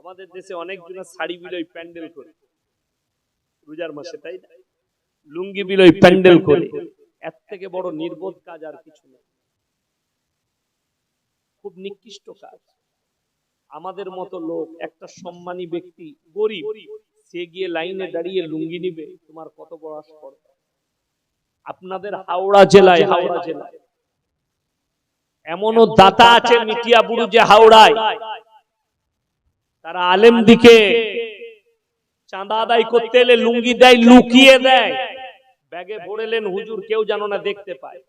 আমাদের দেশে অনেক জন শাড়ি বিলই প্যান্ডেল করে। রোজার মাসে তাই না? লুঙ্গি বিলই প্যান্ডেল করে। এর থেকে বড় নির্বোধ কাজ আর কিছু নেই খুব নিকৃষ্ট কাজ। আমাদের মতো লোক একটা সম্মানী ব্যক্তি গরিব সে গিয়ে লাইনে দাঁড়িয়ে লুঙ্গি নিবে তোমার কত বড় স্পর্ধা আপনাদের হাওড়া জেলায় হাওড়া জেলায় এমনও দাতা আছে মিটিয়া বুড়ু যে হাওড়ায়। তারা আলেম দিকে চাঁদা আদায় করতে এলে লুঙ্গি দেয়, লুকিয়ে দেয়। ব্যাগে ভরেলেন হুজুর, কেউ জানো না দেখতে পায়।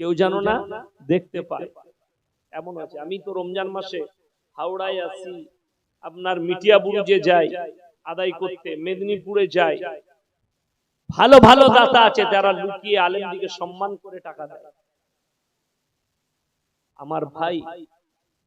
কেউ জানো না দেখতে পায়। এমন আছে আমি তো রমজান মাসে হাওড়ায় আসি, আপনার মিটিয়া বুরুজে যাই, আদায় করতে, মেদিনীপুরে যাই। ভালো ভালো দাতা আছে, যারা লুকিয়ে আলেম দিকে সম্মান করে টাকা দেয়। আমার ভাই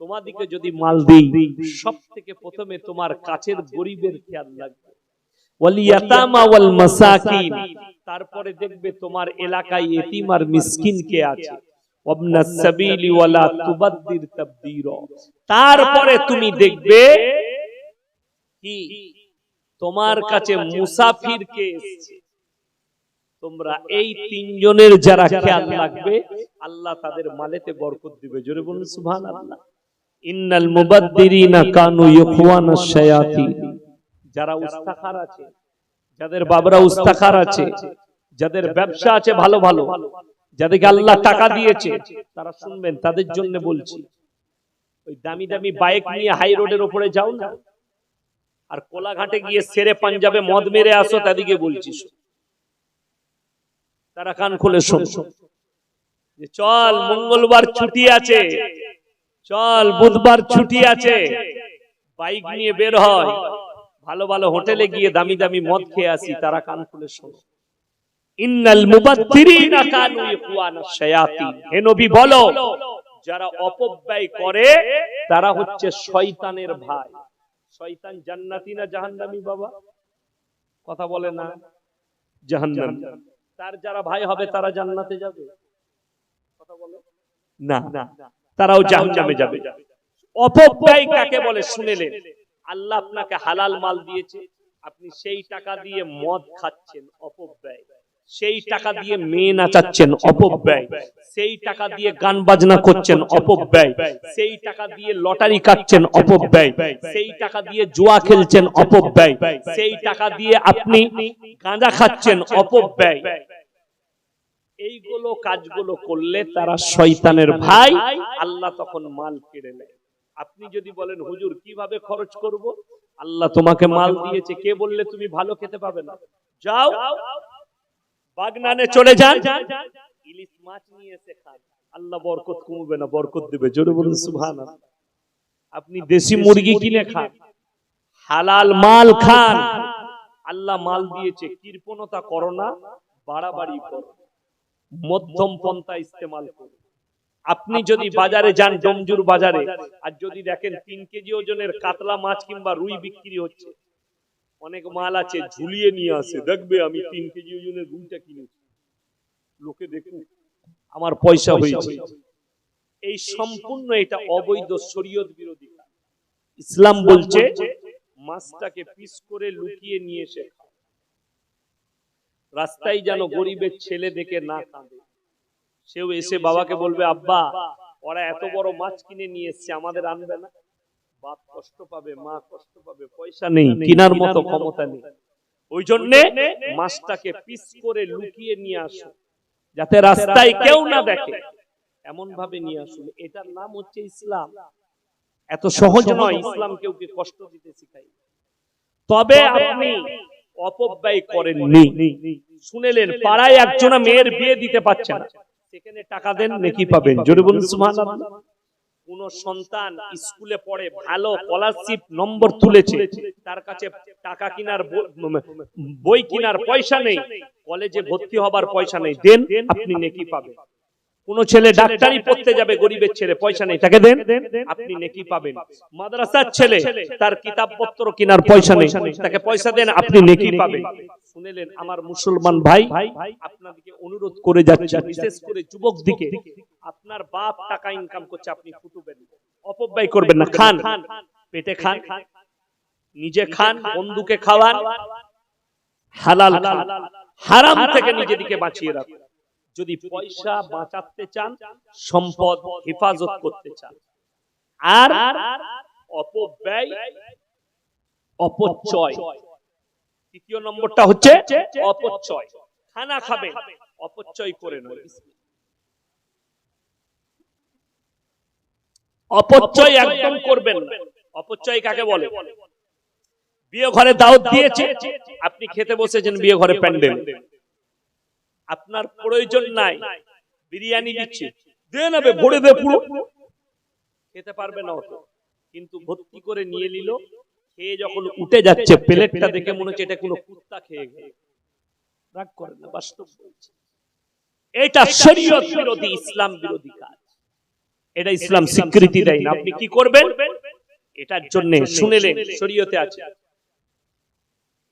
তোমাদিকে যদি মাল দিই সব থেকে প্রথমে তোমার কাছের গরিবের খেয়াল রাখবে মাসাকিন। তারপরে দেখবে তোমার এলাকায় এতিম আর মিসকিন কে আছে। তারপরে তুমি দেখবে কি? তোমার কাছে মুসাফির কে এসেছে। তোমরা এই তিনজনের যারা খেয়াল রাখবে আল্লাহ তাদের মালেতে বরকত দিবে। জোরে বলুন সুবহানাল্লাহ। ইন্নাল মুবাদ্দিরিনা কানু ইখওয়ানাশ শায়াতিন যারা উস্তাখার আছে যাদের বাবরা উস্তাখার আছে যাদের ব্যবসা আছে ভালো ভালো যাদেরকে আল্লাহ টাকা দিয়েছে তারা শুনবেন তাদের জন্য বলছি। ওই দামি দামি বাইক নিয়ে হাই রোডের উপরে যাও না। আর কোলাঘাটে গিয়ে সেরে পাঞ্জাবে মদ মেরে আসো তাদেরকে বলছি তারা কান খুলে শোন। যে চল মঙ্গলবার ছুটি আছে। চল বুধবার ছুটি আছে। বাইক নিয়ে বের হয়। ভালো ভালো হোটেলে গিয়ে দামি দামি মদ খেয়ে আসি তারা কান খুলে শোনো। ইন্নাল মুবাদ্দিরিনা কানু ইখওয়ানাশ শায়াতিন। হে নবী বলো যারা অপব্যয় করে তারা হচ্ছে শয়তানের ভাই। শয়তান জান্নাতি না জাহান্নামী বাবা? কথা বলে না। জাহান্নাম। তার যারা ভাই হবে তারা জান্নাতে যাবে। কথা বলে। না। তারাও জাহান্নামে যাবে। অপব্যয় কাকে বলে শুনেলেন আল্লাহ আপনাকে হালাল মাল দিয়েছে, আপনি সেই টাকা দিয়ে মদ খাচ্ছেন, অপব্যয়। সেই টাকা দিয়ে মেয়ে নাচাচ্ছেন, অপব্যয়। সেই টাকা দিয়ে গান বাজনা করছেন, অপব্যয়। সেই টাকা দিয়ে লটারি কাটছেন, অপব্যয়। সেই টাকা দিয়ে জুয়া খেলছেন, অপব্যয়। সেই টাকা দিয়ে আপনি গাঁজা খাচ্ছেন, অপব্যয়। এইগুলো কাজগুলো করলে তারা শয়তানের ভাই। আল্লাহ তখন মাল কেড়ে নেয়। আপনি যদি বলেন, হুজুর, কীভাবে খরচ করব? আল্লাহ তোমাকে মাল দিয়েছে। কে বললে তুমি ভালো খেতে পাবে না? যাও, বাগনানে চলে যান। ইলিশ মাছ নিয়ে এসে খান। আল্লাহ বরকত কমবে না, বরকত দেবে। জোরে বলুন সুবহান আপনি দেশি মুরগি কিনে খান। হালাল মাল খান। আল্লাহ মাল দিয়েছে। কৃপণতা করো না, বাড়াবাড়ি করো। মধ্যম পন্থা ইস্তেমাল করো আপনি যদি বাজারে যান ডমজুর বাজারে আর যদি দেখেন তিন কেজি ওজনের কাতলা মাছ কিংবা রুই বিক্রি হচ্ছে। অনেক মাল আছে ঝুলিয়ে নিয়ে আসে। দেখবে আমি তিন কেজি ওজনের রুইটা কিনেছি। লোকে দেখুন আমার পয়সা হয়েছে। এই সম্পূর্ণ এটা অবৈধ শরীয়ত বিরোধী। ইসলাম বলছে মাছটাকে পিস করে লুকিয়ে নিয়ে এসে। রাস্তায় যেন গরিবের ছেলে দেখে না কাঁদে। সেও এসে বাবাকে বলবে আব্বা ওরা এত বড় মাছ কিনে নিয়ে এসছে আমাদের আনবে না? বাপ কষ্ট পাবে মা কষ্ট পাবে পয়সা নেই কিনার মতো ক্ষমতা নেই। ওই জন্য মাছটাকে পিস করে লুকিয়ে নিয়ে আসো যাতে রাস্তায় কেউ না দেখে। এমন ভাবে নিয়ে আসুন এটার নাম হচ্ছে ইসলাম। এত সহজ নয় ইসলাম কেউকে কষ্ট দিতে শিখাই। তবে আপনি অপব্যয় করেননি। শুনেলেন পাড়ায় একজনা মেয়ের বিয়ে দিতে পারছে না। সেখানে টাকা দেন নাকি পাবেন? জোরে বলুন সুবহানাল্লাহ। কোন সন্তান স্কুলে পড়ে ভালো স্কলারশিপ নম্বর তুলেছে। তার কাছে টাকা কেনার বই কেনার পয়সা নেই। কলেজে ভর্তি হবার পয়সা নেই। দেন আপনি নেকি পাবেন। কোন ছেলে ডাক্তারি পড়তে যাবে গরিবের ছেলে পয়সা নেই তাকে দেন? আপনি নেকি পাবেন। মাদ্রাসার ছেলে তার কিতাবপত্র কেনার পয়সা নেই। তাকে পয়সা দেন আপনি নেকি পাবেন। শুনেলেন আমার মুসলমান ভাই আপনাদেরকে অনুরোধ করে যাচ্ছে বিশেষ করে যুবক দিকে। আপনার বাপ টাকা ইনকাম করছে আপনি ফুটুবেন অপব্যয় করবেন না খান। পেটে খান। নিজে খান বন্ধুকে খাওয়ান। হালাল হারাম থেকে নিজেদিকে বাঁচিয়ে রাখুন। যদি পয়সা বাঁচাতে চান সম্পদ হেফাজত করতে চান। আর অপব্যয় অপচয়। তৃতীয় নম্বরটা হচ্ছে অপচয়। খানা খাবে অপচয় করে নয় অপচয় একদম করবেন না। অপচয় কাকে বলে? বিয়ে ঘরে দাওয়াত দিয়েছে আপনি খেতে বসেছেন বিয়ে ঘরে প্যান্ডেল। আপনার প্রয়োজন নাই। বিরিয়ানি দিচ্ছে। দে নেবে ভরে দে পুরো। খেতে পারবে না অত। কিন্তু ভর্তি করে নিয়ে নিল। খেয়ে যখন উঠে যাচ্ছে প্লেটটা দেখে মনে হচ্ছে এটা কোনো কুত্তা খেয়ে গেল। রাগ করেন না বাস্তব বলছি। এটা শরীয়ত বিরোধী ইসলাম বিরোধী কাজ। এটা ইসলাম স্বীকৃতি দেয় না। আপনি কি করবেন? এটার জন্য শুনেলেন শরীয়তে আছে।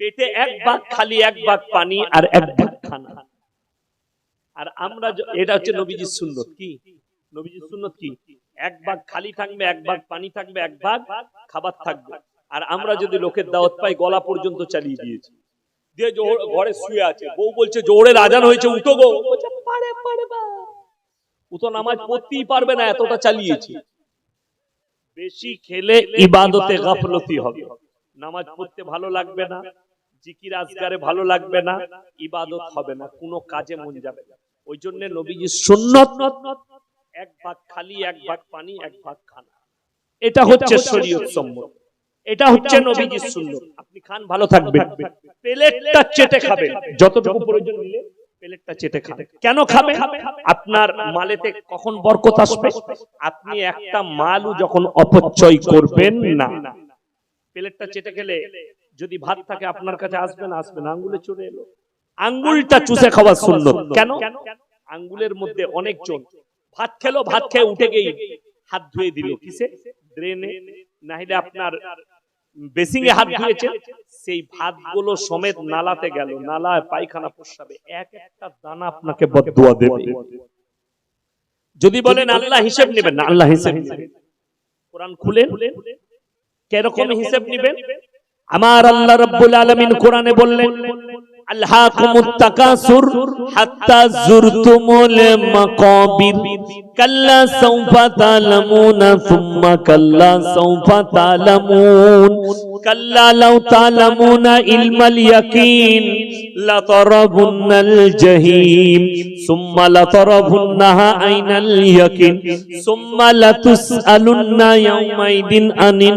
পেটে এক ভাগ খালি এক ভাগ পানি আর এক ভাগ খানা। আর আমরা এটা হচ্ছে নবীজির সুন্নত কি? নবীজির সুন্নত কি? এক ভাগ খালি থাকবে এক ভাগ পানি থাকবে এক ভাগ খাবার থাকবে। আর আমরা যদি লোকের দাওয়াত পাই গলা পর্যন্ত চালিয়ে দিয়েছি। দিয়ে ঘরে শুয়ে আছে বউ বলছে আজান হয়েছে উঠো গো। ও পারে পারে। ও তো নামাজ পড়তেই পারবে না এতটা চালিয়েছি। বেশি খেলে ইবাদতে গাফলতি হবে। নামাজ পড়তে ভালো লাগবে না। জিকির আজগারে ভালো লাগবে না। ইবাদত হবে না। কোনো কাজে মন যাবে না। ওই জন্য নবীজি সুন্নত এক ভাগ খালি এক ভাগ পানি এক ভাগ খানা। এটা হচ্ছে শরীয়ত সম্মত। এটা হচ্ছে নবীজির সুন্নত। আপনি খান ভালো থাকবেন। প্লেটটা চেটে খাবেন। যতটুকু প্রয়োজন নিলে প্লেটটা চেটে খাবেন। কেন খাবে আপনার মালেতে কখন বরকত আসবে? আপনি একটা মালও যখন অপচয় করবেন না। প্লেটটা চেটে খেলে যদি ভাত থাকে আপনার কাছে আসবে না আসবে না। আঙ্গুলে চলে এলো। আঙ্গুলটা চুষে খাওয়া সুন্নত। কেন? আঙ্গুলের মধ্যে অনেকজন ভাত খেলো ভাত খেয়ে উঠে গিয়ে হাত ধুয়ে দিল কিসে ড্রেনে। নাহলে আপনার বেসিং এ হাত ধুয়েছে সেই ভাতগুলো সমেত নালাতে গেল। নালায় পায়খানা প্রস্রাবে এক একটা দানা আপনাকে বদুয়া দেবে। যদি বলেন আল্লাহ হিসেব নেবেন না আল্লাহ হিসেব কোরআন খুলেন? কীরকম হিসেব নেবেন? আমার আল্লাহ রাব্বুল আলামিন কোরআনে বললেন আল্লাহকুমুত তাকাসুর হাত্তা জুরতুমুল মাকাবির কাল্লা সাউফা তালামুনা সুম্মা কাল্লা সাউফা তালামুন কাল্লা লাউ তালামুনা ইলমাল ইয়াকিন লাতরাবুন্নাল জাহিম সুম্মা লাতরাবুন্নাহা আইনাল ইয়াকিন সুম্মা লাতুসআলুন্না ইয়াউমাইদিন আনিন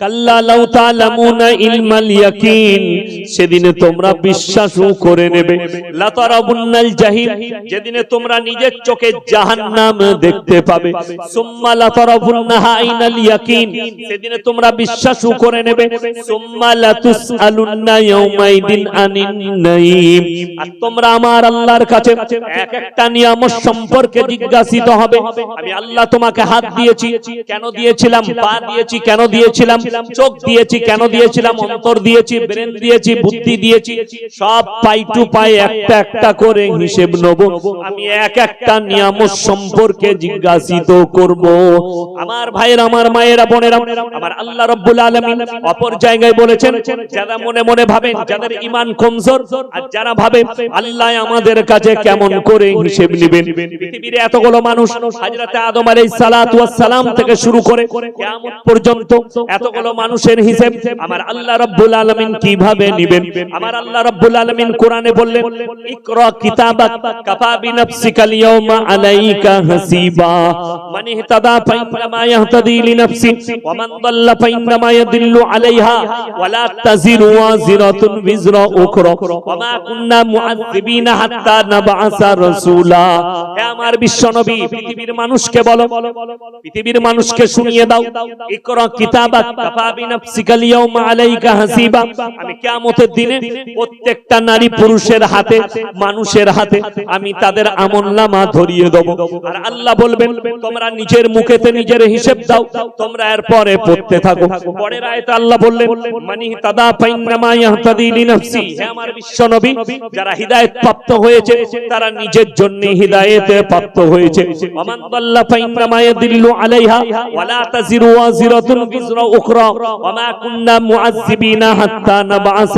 কাল্লা লাউ তালামুনা ইলমাল ইয়াকিন সেদিনে তোমরা বিশ্বাসও করে নেবে। যেদিনে তোমরা নিজের চোখে জাহান্নাম দেখতে পাবে। সেদিনে তোমরা বিশ্বাসও করে নেবে। তোমরা আমার আল্লাহর কাছে এক একটা নিয়ামত সম্পর্কে জিজ্ঞাসিত হবে। আমি আল্লাহ তোমাকে হাত দিয়েছি, কেন দিয়েছিলাম, পা দিয়েছি, কেন দিয়েছিলাম, চোখ দিয়েছি, কেন দিয়েছিলাম, অন্তর দিয়েছি, ব্রেন দিয়েছি বুদ্ধি দিয়েছি, সব পাই টু পাই একটা একটা করে হিসেব নেব। আমি এক একটা নিয়ামত সম্পর্কে জিজ্ঞাসিত করব। আমার ভাইয়ের, আমার মায়েরা, বোনেরা, আমার আল্লাহ রব্বুল আলামিন অপর জায়গায় বলেছেন, যারা মনে মনে ভাবেন, যাদের ইমান কমজোর, আর যারা ভাবে আল্লাহ আমাদের কাছে কেমন করে হিসেব নেবেন। পৃথিবীর এতগুলো মানুষ হযরতে আদম আলাইহিস সালাতু সালাম থেকে শুরু করে পর্যন্ত এতগুলো মানুষের হিসেব আমার আল্লাহ রাব্বুল আলামিন কীভাবে নেবেন আমার আল্লাহ রাব্বুল আলামিন কোরআনে বললেন, ইকরা কিতাবাক কাফা বিনাফসিকাল ইয়াওমা আলাইকা হাসিবা। মান ইহতাদা ফাইন্নামা ইয়াহতাদি লিনাফসি ওয়া মান দাল্লা ফাইন্নামা ইয়াদিল্লু আলাইহা। ওয়া লা তাজিরু ওয়াজিরাতুন বিজরা উখরা। ওয়া মা কুন্না মুআযযিবিনা হাত্তা নাবআসা রাসূলা। হে আমার বিশ্বনবী, পৃথিবীর মানুষকে বলো। পৃথিবীর মানুষকে শুনিয়ে দাও। ইকরা কিতাবাক কাফা বিনাফসিকাল ইয়াওমা আলাইকা হাসিবা। আমি কিয়ামতের দিনে প্রত্যেকটা নারী পুরুষের হাতে, মানুষের হাতে আমি তাদের আমলনামা ধরিয়ে দেব। আর আল্লাহ বলবেন, তোমরা নিজের মুখেতে নিজের হিসেব দাও, তোমরা এর পরে পড়তে থাকো। পরের আয়াতে আল্লাহ বললেন, মানি তাদা ফাইন্নামা ইয়াহতাদি লিনাফসি। হে আমার বিশ্বনবী যারা হিদায়াত প্রাপ্ত হয়েছে, তারা নিজের জন্য হিদায়াতে প্রাপ্ত হয়েছে। ওমান দাল্লা ফাইন্নামা ইয়াদিল্লু আলাইহা, ওয়ালা তাজিরু ওয়াজিরাতুন বিজরা উখরা ওয়ামা কুন্না মুআযযিবিনা হাত্তা নাবআসা।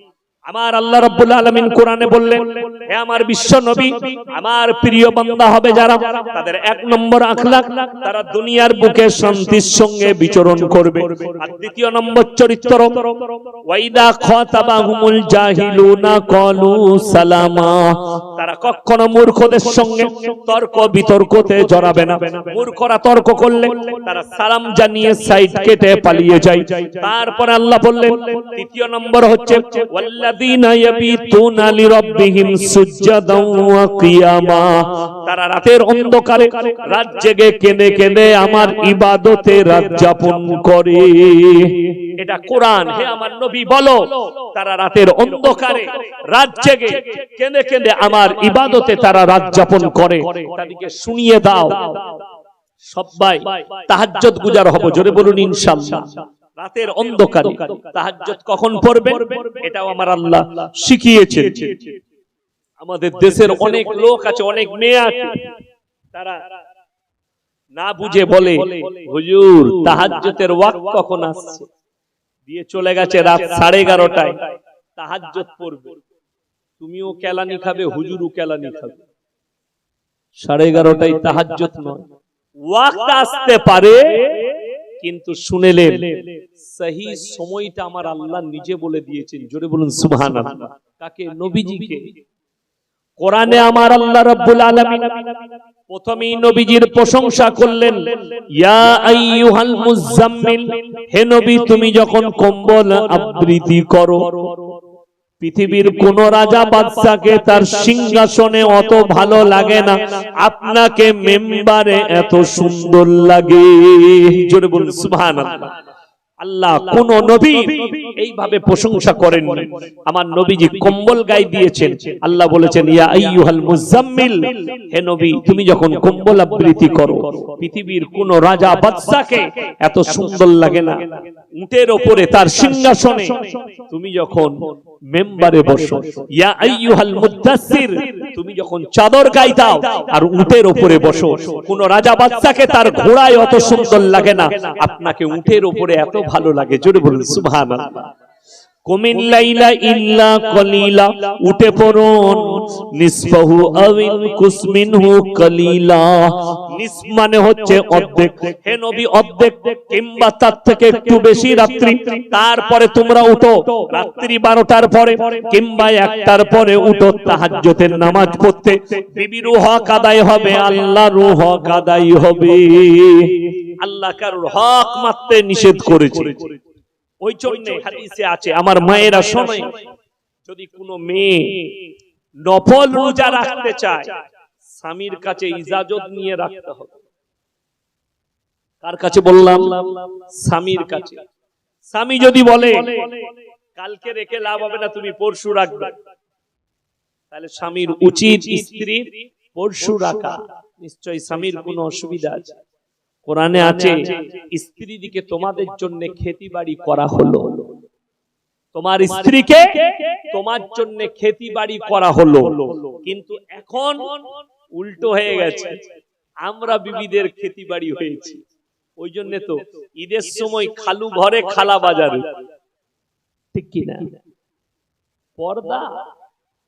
আমার আল্লাহ রব্বুল আলমিন কোরআনে বললেন, হে আমার বিশ্ব নবী, আমার প্রিয় বান্দা হবে যারা, তাদের এক নম্বর আখলাক, তারা দুনিয়ার বুকে শান্তির সঙ্গে বিচরণ করবে। আর দ্বিতীয় নম্বর চরিত্র, ওয়াইদা খতাবাহুমুল জাহিলুনা ক্বালু সালামা, তারা কখনো মূর্খদের সঙ্গে তর্ক বিতর্কতে জড়াবে না। মূর্খরা তর্ক করলে তারা সালাম জানিয়ে সাইড কেটে পালিয়ে যায়। তারপর আল্লাহ বললেন, তৃতীয় নম্বর হচ্ছে তারা রাতের অন্ধকারে রাত জেগে কেঁদে কেঁদে আমার ইবাদতে রাত যাপন করে। এটা কোরআন, হে আমার নবী বলো। তারা রাতের অন্ধকারে রাত জেগে কেঁদে কেঁদে আমার ইবাদতে তারা রাত যাপন করে। তাদেরকে শুনিয়ে দাও। সবাই তাহাজ্জুদ গুজার হব। জোরে বলুন, ইনশাআল্লাহ। রাতের অন্ধকারে তাহাজ্জুদ কখন পড়বে এটাও আমার আল্লাহ শিখিয়েছেন। আমাদের দেশের অনেক লোক আছে, অনেক মেয়ে আছে। তারা না বুঝে বলে, হুজুর, তাহাজ্জুদের ওয়াক্ত কখন আসছে? দিয়ে চলে গেছে রাত সাড়ে এগারোটায়। তাহাজ্জুদ পড়বে। তুমিও কেলানি খাবে হুজুরও কেলানি খাবে। সাড়ে এগারোটায় তাহাজ্জুদ নয়। ওয়াক্ত আসতে পারে কিন্তু শুনেলেন সহি সময়টা আমার আল্লাহ নিজে বলে দিয়েছেন। জোরে বলুন সুবহানাল্লাহ। কাকে? নবীজিকে। কোরআনে আমার আল্লাহ রাব্বুল আলামিন প্রথমেই নবীজির প্রশংসা করলেন ইয়া আইয়ুহাল মুজাম্মিল হে নবী তুমি যখন কম্বল আবৃত্তি করো পৃথিবীর কোন রাজা বাদশাকে তার সিংহাসনে অত ভালো লাগে না। আপনাকে মেম্বারে এত সুন্দর লাগে। জোরে বলুন, সুবহানাল্লাহ। আল্লাহ কোন নবী এইভাবে প্রশংসা করেন আমার নবীজি কম্বল গায়ে দিয়েছেন। আল্লাহ বলেছেন, ইয়া আইয়ুহাল মুজাম্মিল, হে নবী, তুমি যখন কম্বল আবৃত্তি করো, পৃথিবীর কোন রাজা বাদশাকে এত সুন্দর লাগে না। উটের ওপরে তার সিংহাসনে, তুমি যখন মেম্বারে বসো। ইয়া আইয়ুহাল মুদাসসির তুমি যখন চাদর গাইতাও দাও আর উটের উপরে বসো। কোন রাজা বাচ্চাকে তার ঘোড়ায় অত সুন্দর লাগে না। আপনাকে উটের উপরে এত ভালো লাগে। জোরে বলুন সুবহানাল্লাহ। কুমিন লাইলা ইল্লা কলিলা উঠে পড়ুন। নিসফাহু আবিন কুসমিনহু কলিলা। নিস মানে হচ্ছে অর্ধেক। হে নবী অর্ধেক। কিংবা তার থেকে একটু বেশি রাত্রি। তারপরে তোমরা উঠো। রাত্রি বারোটার পরে কিংবা একটার পরে উঠো তাহাজ্জুদের নামাজ পড়তে। বিবির হক আদায় হবে আল্লাহর হক আদায় হবে। আল্লাহ কারোর হক মারতে নিষেধ করেছে। ওই জন্য হাদিসে আছে আমার মায়েরা শোনে যদি কোনো মেয়ে নফল রোজা রাখতে চায় স্বামীর কাছে ইজাজত নিয়ে রাখতে হবে। কার কাছে বললাম? স্বামীর কাছে। স্বামী যদি বলে কালকে রেখে লাভ হবে না তুমি পরশু রাখবে। তাহলে স্বামীর উচিত স্ত্রীর পরশু রাখা। নিশ্চয় স্বামীর কোনো অসুবিধা আছে। কোরআনে আছে স্ত্রী দিকে তোমাদের জন্য খেতি বাড়ি করা হলো। তোমার স্ত্রীকে তোমার জন্য খেতি বাড়ি করা হলো। কিন্তু এখন উল্টো হয়ে গেছে। আমরা বিবিদের খেতি বাড়ি হয়েছি। ওই জন্য তো ঈদের সময় খালু ঘরে খালা বাজারে। ঠিক কি না? পর্দা?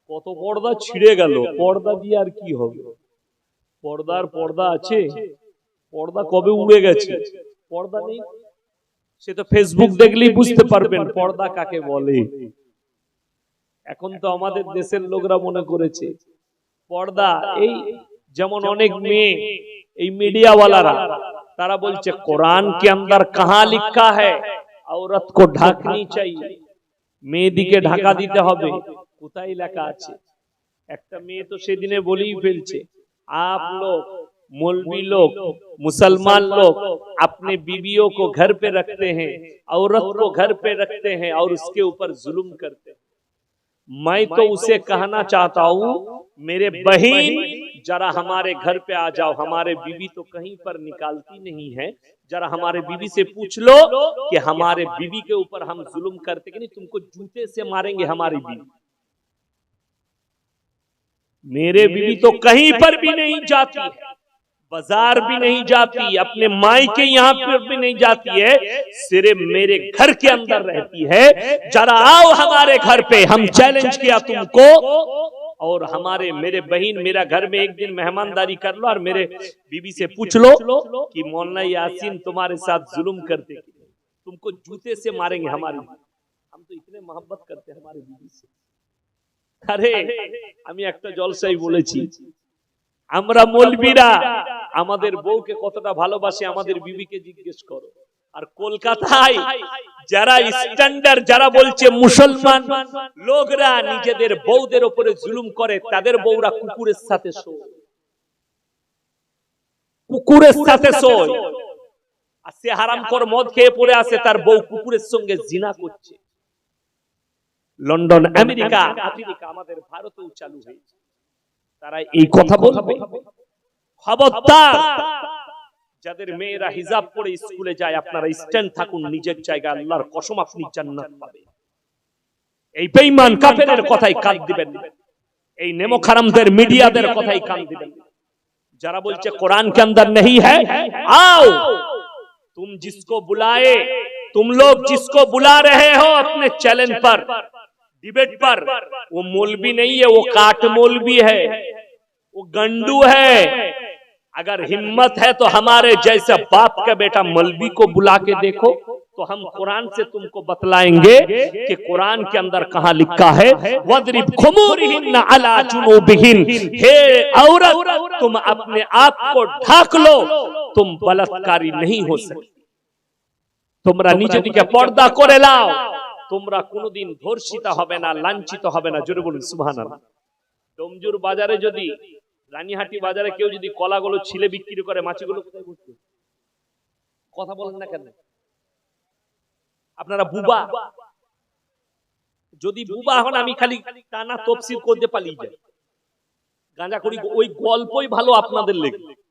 কত পর্দা ছিঁড়ে গেল। পর্দা দিয়ে আর কি হবে? পর্দার পর্দা আছে। পর্দা কবে উড়ে গেছে পর্দা নেই সে তো ফেসবুক দেখলেই বুঝতে পারবেন পর্দা কাকে বলে এখন তো আমাদের দেশের লোকরা মনে করেছে পর্দা এই যেমন অনেক মেয়ে এই মিডিয়াওয়ালারা তারা বলছে কোরআন के अंदर कहां लिखा है औरत को ढकनी चाहिए মেয়েদিকে ঢাকা দিতে হবে কোথায় লেখা আছে একটা মেয়ে তো সেদিনে বলেই ফেলছে आप लोग मौलवी लोग मुसलमान लोग अपने बीवियों को घर पे रखते हैं औरत को घर पे रखते हैं और उसके ऊपर जुल्म करते हैं। मैं तो उसे कहना चाहता हूँ मेरे बहन जरा हमारे घर पे आ जाओ हमारे बीवी तो कहीं पर निकालती नहीं है। जरा हमारे बीवी से पूछ लो कि हमारे बीवी के ऊपर हम जुल्म करते कि नहीं तुमको जूते से मारेंगे हमारी बीवी मेरे बीवी। तो कहीं पर भी नहीं जाती है बाजार भी नहीं जाती अपने माई के यहाँ पर भी नहीं जाती है सिर्फ मेरे घर के अंदर रहती है जरा आओ हमारे घर पे हम चैलेंज किया तुमको और हमारे मेरे बहन मेरा घर में एक दिन मेहमानदारी कर लो और मेरे बीबी से पूछ लो कि मौलाना यासीन तुम्हारे साथ जुल्म करते कि नहीं? तुमको जूते से मारेंगे हमारे हम तो इतने मोहब्बत करते हैं हमारे बीबी से আরে আমি একটা জলসাই বলেছি আমরা মলবিরা। আমাদের বউকে কতটা ভালোবাসে আমাদের বিবিকে জিজ্ঞেস করো। আর কলকাতায় যারা স্ট্যান্ডার্ড যারা বলছে মুসলমান লোকরা নিজেদের বউদের উপরে জুলুম করে তাদের বউরা কুকুরের সাথে শোয়। কুকুরের সাথে শোয়। আর সে হারাম কর মদ খেয়ে পড়ে আসে তার বউ কুকুরের সঙ্গে জিনা করছে। London America. আফ্রিকা। আমাদের ভারতেও চালু হয়েছে। তারা এই কথা বলবে খবরদার যাদের মেয়েরা হিজাব পরে স্কুলে যায় আপনারা স্ট্যান্ড থাকুন নিজের জায়গায় আল্লাহর কসম আপনি জান্নাত পাবেন এই বেঈমান কাফেরের কথাই কান দিবেন না। এই নেমো খারামদের মিডিয়াদের কথাই কান দিবেন না। যারা বলছে কোরআন के अंदर नहीं है आओ तुम जिसको बुलाए तुम लोग जिसको बुला रहे हो अपने चैनल पर डिबेट पर वो मौलवी नहीं है वो काट मौलवी है वो गंडू है अगर हिम्मत है तो हमारे जैसे बाप का बेटा मौलवी को बुला के देखो तो हम कुरान से तुमको बतलाएंगे कि कुरान के अंदर कहाँ लिखा है वद्रिब खुमूरिहिन्न अला जुनूबिहिन हे औरत तुम अपने आप को ढाक लो तुम बलात्कारी नहीं हो सकती তোমরা নিজেদিকে পর্দা করে লাও তোমরা কোনোদিন ধর্ষিত হবে না, লাঞ্ছিত হবে না। জোরে বলুন, সুবহানাল্লাহ। ডোমজুর বাজারে যদি, রানীহাটি বাজারে কেউ যদি কলাগুলো ছিলে বিক্রি করে, মাছিগুলো কোথায় বসবে? কথা বলেন না কেন? আপনারা বুবা। যদি বুবা হন, আমি খালি টানা তফসিল করতে পালিয়ে যাই। গাঁজা করি ওই গল্পই ভালো আপনাদের লেগে।